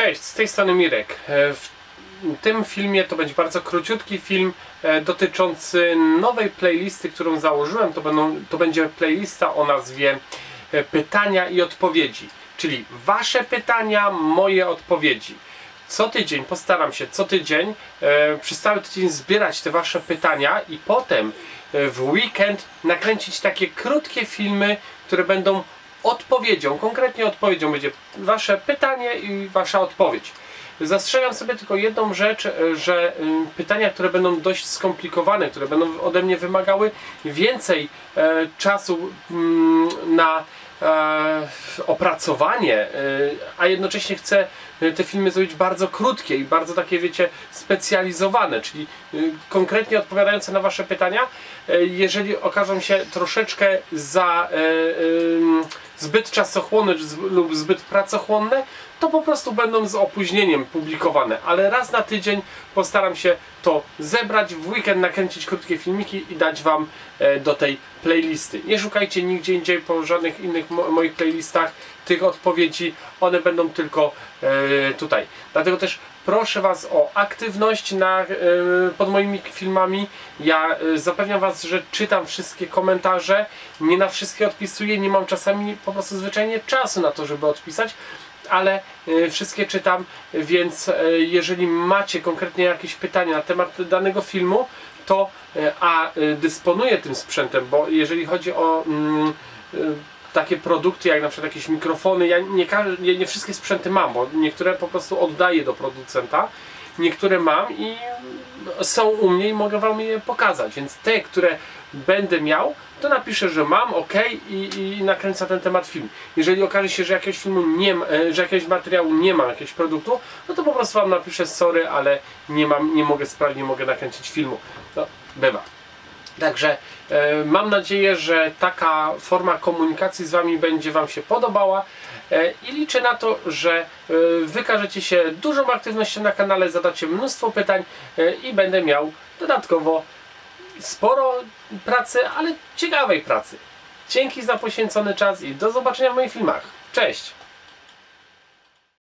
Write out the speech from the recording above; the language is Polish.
Cześć, z tej strony Mirek. E, W tym filmie to będzie bardzo króciutki film e, dotyczący nowej playlisty, którą założyłem. To, będą, to będzie playlista o nazwie e, Pytania i odpowiedzi, czyli Wasze pytania, moje odpowiedzi. Co tydzień postaram się co tydzień przez cały tydzień zbierać te Wasze pytania i potem w weekend nakręcić takie krótkie filmy, które będą odpowiedzią, konkretnie odpowiedzią będzie Wasze pytanie i Wasza odpowiedź. Zastrzegam sobie tylko jedną rzecz, e, że y, pytania, które będą dość skomplikowane, które będą ode mnie wymagały więcej e, czasu mm, na e, opracowanie, a jednocześnie chcę te filmy zrobić bardzo krótkie i bardzo takie, wiecie, specjalizowane, czyli y, konkretnie odpowiadające na Wasze pytania. Jeżeli okażą się troszeczkę za zbyt czasochłonne lub zbyt pracochłonne, to po prostu będą z opóźnieniem publikowane, ale raz na tydzień postaram się to zebrać, w weekend nakręcić krótkie filmiki i dać Wam e, do tej playlisty. Nie szukajcie nigdzie indziej po żadnych innych mo moich playlistach tych odpowiedzi, one będą tylko e, tutaj. Dlatego też proszę Was o aktywność na, e, pod moimi filmami. Ja e, zapewniam Was, że czytam wszystkie komentarze, nie na wszystkie odpisuję, nie mam czasami po prostu zwyczajnie czasu na to, żeby odpisać ale wszystkie czytam, więc jeżeli macie konkretnie jakieś pytania na temat danego filmu, to a dysponuję tym sprzętem, bo jeżeli chodzi o mm, takie produkty jak na przykład jakieś mikrofony, ja nie, nie, nie wszystkie sprzęty mam, bo niektóre po prostu oddaję do producenta, niektóre mam i są u mnie i mogę Wam je pokazać, więc te, które będę miał, to napiszę, że mam, ok i, i nakręcę ten temat film. Jeżeli okaże się, że jakiegoś filmu nie ma, e, że jakiegoś materiału nie ma, jakiegoś produktu, no to po prostu Wam napiszę sorry, ale nie mam, nie mogę sprawić, nie mogę nakręcić filmu. No, bywa. Także mam nadzieję, że taka forma komunikacji z Wami będzie Wam się podobała e, i liczę na to, że e, wykażecie się dużą aktywnością na kanale, zadacie mnóstwo pytań e, i będę miał dodatkowo sporo pracy, ale ciekawej pracy. Dzięki za poświęcony czas i do zobaczenia w moich filmach. Cześć!